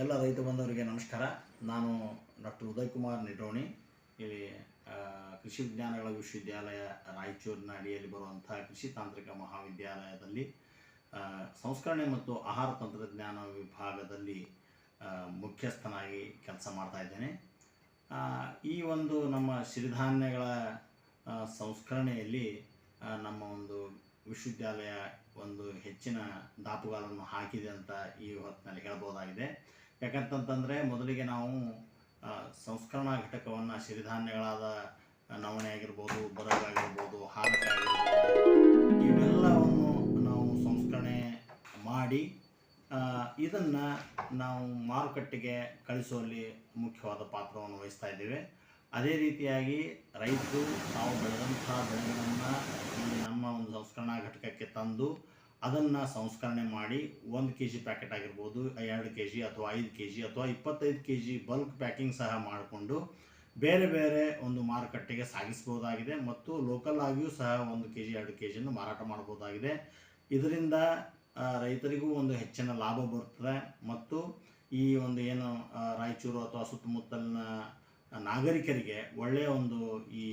ಎಲ್ಲ ರೈತ ಬಂಧವರಿಗೆ ನಮಸ್ಕಾರ. ನಾನು ಡಾಕ್ಟರ್ ಉದಯ್ ಕುಮಾರ್ ನಿಡೋಣಿ ಇಲ್ಲಿ ಕೃಷಿ ವಿಜ್ಞಾನಗಳ ವಿಶ್ವವಿದ್ಯಾಲಯ ರಾಯಚೂರಿನ ಅಡಿಯಲ್ಲಿ ಬರುವಂಥ ಕೃಷಿ ತಾಂತ್ರಿಕ ಮಹಾವಿದ್ಯಾಲಯದಲ್ಲಿ ಸಂಸ್ಕರಣೆ ಮತ್ತು ಆಹಾರ ತಂತ್ರಜ್ಞಾನ ವಿಭಾಗದಲ್ಲಿ ಮುಖ್ಯಸ್ಥನಾಗಿ ಕೆಲಸ ಮಾಡ್ತಾ ಇದ್ದೇನೆ. ಈ ಒಂದು ನಮ್ಮ ಸಿರಿಧಾನ್ಯಗಳ ಸಂಸ್ಕರಣೆಯಲ್ಲಿ ನಮ್ಮ ಒಂದು ವಿಶ್ವವಿದ್ಯಾಲಯ ಒಂದು ಹೆಚ್ಚಿನ ದಾಪುಗಾಲನ್ನು ಹಾಕಿದೆ ಅಂತ ಈ ಹೊತ್ತಿನಲ್ಲಿ ಹೇಳ್ಬೋದಾಗಿದೆ ಯಾಕಂತಂತಂದರೆ ಮೊದಲಿಗೆ ನಾವು ಸಂಸ್ಕರಣಾ ಘಟಕವನ್ನು ಸಿರಿಧಾನ್ಯಗಳಾದ ನವಣೆ ಆಗಿರ್ಬೋದು ಬರಗಾಗಿರ್ಬೋದು ಆಗಿರ್ಬೋದು ಹಾರಕ ಆಗಿರ್ಬೋದು ಇವೆಲ್ಲವನ್ನು ನಾವು ಸಂಸ್ಕರಣೆ ಮಾಡಿ ಇದನ್ನು ನಾವು ಮಾರುಕಟ್ಟೆಗೆ ಕಳಿಸುವಲ್ಲಿ ಮುಖ್ಯವಾದ ಪಾತ್ರವನ್ನು ವಹಿಸ್ತಾ ಇದ್ದೇವೆ. ಅದೇ ರೀತಿಯಾಗಿ ರೈತರು ತಾವು ಬೆಳೆದಂಥ ಬೆಳೆಗಳನ್ನು ನಮ್ಮ ಒಂದು ಸಂಸ್ಕರಣಾ ಘಟಕಕ್ಕೆ ತಂದು ಅದನ್ನು ಸಂಸ್ಕರಣೆ ಮಾಡಿ ಒಂದು ಕೆ ಜಿ ಪ್ಯಾಕೆಟ್ ಆಗಿರ್ಬೋದು, ಎರಡು ಕೆ ಜಿ ಅಥವಾ ಐದು ಕೆ ಜಿ ಅಥವಾ ಇಪ್ಪತ್ತೈದು ಕೆ ಜಿ ಬಲ್ಕ್ ಪ್ಯಾಕಿಂಗ್ ಸಹ ಮಾಡಿಕೊಂಡು ಬೇರೆ ಬೇರೆ ಒಂದು ಮಾರುಕಟ್ಟೆಗೆ ಸಾಗಿಸ್ಬೋದಾಗಿದೆ ಮತ್ತು ಲೋಕಲ್ ಆಗಿಯೂ ಸಹ ಒಂದು ಕೆ ಜಿ ಎರಡು ಕೆ ಜಿಯನ್ನು ಮಾರಾಟ ಮಾಡ್ಬೋದಾಗಿದೆ. ಇದರಿಂದ ರೈತರಿಗೂ ಒಂದು ಹೆಚ್ಚಿನ ಲಾಭ ಬರ್ತದೆ ಮತ್ತು ಈ ಒಂದು ಏನು ರಾಯಚೂರು ಅಥವಾ ಸುತ್ತಮುತ್ತಲಿನ ನಾಗರಿಕರಿಗೆ ಒಳ್ಳೆಯ ಒಂದು ಈ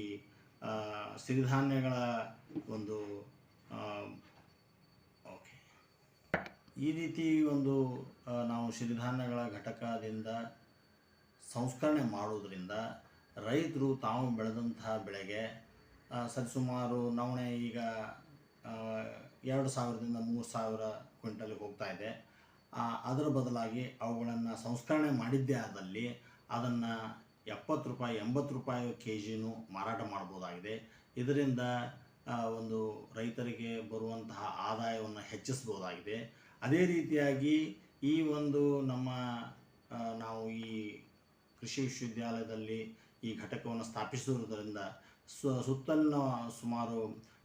ಸಿರಿಧಾನ್ಯಗಳ ಒಂದು ಈ ರೀತಿ ಒಂದು ನಾವು ಸಿರಿಧಾನ್ಯಗಳ ಘಟಕದಿಂದ ಸಂಸ್ಕರಣೆ ಮಾಡೋದರಿಂದ ರೈತರು ತಾವು ಬೆಳೆದಂತಹ ಬೆಳೆಗೆ ಸರಿಸುಮಾರು ನವಣೆ ಈಗ ಎರಡು ಸಾವಿರದಿಂದ ಮೂರು ಸಾವಿರ ಕ್ವಿಂಟಲ್ಗೆ ಹೋಗ್ತಾ ಇದೆ. ಅದರ ಬದಲಾಗಿ ಅವುಗಳನ್ನು ಸಂಸ್ಕರಣೆ ಮಾಡಿದ್ದೇ ಆದಲ್ಲಿ ಅದನ್ನು ಎಪ್ಪತ್ತು ರೂಪಾಯಿ, ಎಂಬತ್ತು ರೂಪಾಯಿ ಕೆ ಜಿನೂ ಮಾರಾಟ ಮಾಡ್ಬೋದಾಗಿದೆ. ಇದರಿಂದ ಒಂದು ರೈತರಿಗೆ ಬರುವಂತಹ ಆದಾಯವನ್ನು ಹೆಚ್ಚಿಸ್ಬೋದಾಗಿದೆ. ಅದೇ ರೀತಿಯಾಗಿ ಈ ಒಂದು ನಮ್ಮ ನಾವು ಈ ಕೃಷಿ ವಿಶ್ವವಿದ್ಯಾಲಯದಲ್ಲಿ ಈ ಘಟಕವನ್ನು ಸ್ಥಾಪಿಸಿರುವುದರಿಂದ ಸುತ್ತಲಿನ ಸುಮಾರು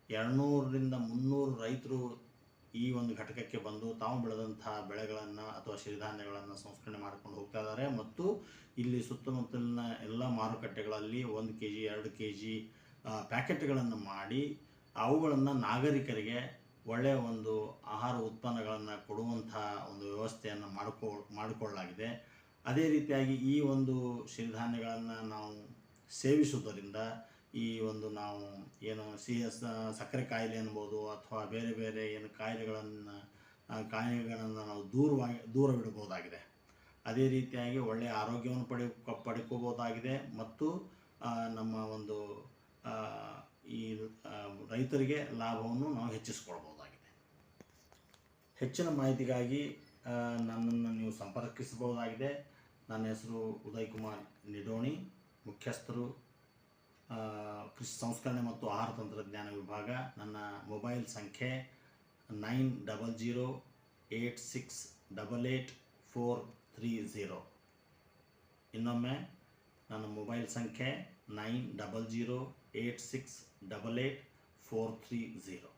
ಎರಡುನೂರರಿಂದ ಮುನ್ನೂರು ರೈತರು ಈ ಒಂದು ಘಟಕಕ್ಕೆ ಬಂದು ತಾವು ಬೆಳೆದಂತಹ ಬೆಳೆಗಳನ್ನು ಅಥವಾ ಸಿರಿಧಾನ್ಯಗಳನ್ನು ಸಂಸ್ಕರಣೆ ಮಾಡಿಕೊಂಡು ಹೋಗ್ತಾ ಇದ್ದಾರೆ. ಮತ್ತು ಇಲ್ಲಿ ಸುತ್ತಮುತ್ತಲಿನ ಎಲ್ಲ ಮಾರುಕಟ್ಟೆಗಳಲ್ಲಿ ಒಂದು ಕೆ ಜಿ, ಎರಡು ಕೆ ಜಿ ಪ್ಯಾಕೆಟ್ಗಳನ್ನು ಮಾಡಿ ಅವುಗಳನ್ನು ನಾಗರಿಕರಿಗೆ ಒಳ್ಳೆಯ ಒಂದು ಆಹಾರ ಉತ್ಪನ್ನಗಳನ್ನು ಕೊಡುವಂಥ ಒಂದು ವ್ಯವಸ್ಥೆಯನ್ನು ಮಾಡಿಕೊ, ಮಾಡಿಕೊಳ್ಳಲಾಗಿದೆ. ಅದೇ ರೀತಿಯಾಗಿ ಈ ಒಂದು ಸಿರಿಧಾನ್ಯಗಳನ್ನು ನಾವು ಸೇವಿಸುವುದರಿಂದ ಈ ಒಂದು ನಾವು ಏನು ಸಿಹಿ ಸಕ್ಕರೆ ಕಾಯಿಲೆ ಅನ್ಬೋದು ಅಥವಾ ಬೇರೆ ಬೇರೆ ಏನು ಕಾಯಿಲೆಗಳನ್ನು ಕಾಯಿಲೆಗಳನ್ನು ನಾವು ದೂರವಾಗಿ, ದೂರವಿಡಬಹುದಾಗಿದೆ. ಅದೇ ರೀತಿಯಾಗಿ ಒಳ್ಳೆಯ ಆರೋಗ್ಯವನ್ನು ಪಡೆ ಪಡ್ಕೋಬೋದಾಗಿದೆ ಮತ್ತು ನಮ್ಮ ಒಂದು ಈ ರೈತರಿಗೆ ಲಾಭವನ್ನು ನಾವು ಹೆಚ್ಚಿಸ್ಕೊಳ್ಬೋದಾಗಿದೆ ಹೆಚ್ಚಿನ ಮಾಹಿತಿಗಾಗಿ ನನ್ನನ್ನು ನೀವು ಸಂಪರ್ಕಿಸಬಹುದಾಗಿದೆ. ನನ್ನ ಹೆಸರು ಉದಯ್ ಕುಮಾರ್ ನಿಡೋಣಿ, ಮುಖ್ಯಸ್ಥರು ಕೃಷಿ ಸಂಸ್ಕರಣೆ ಮತ್ತು ಆಹಾರ ತಂತ್ರಜ್ಞಾನ ವಿಭಾಗ. ನನ್ನ ಮೊಬೈಲ್ ಸಂಖ್ಯೆ nine double zero eight six double eight four three zero ಇನ್ನೊಮ್ಮೆ, ನನ್ನ ಮೊಬೈಲ್ ಸಂಖ್ಯೆ nine double zero eight six double eight four three zero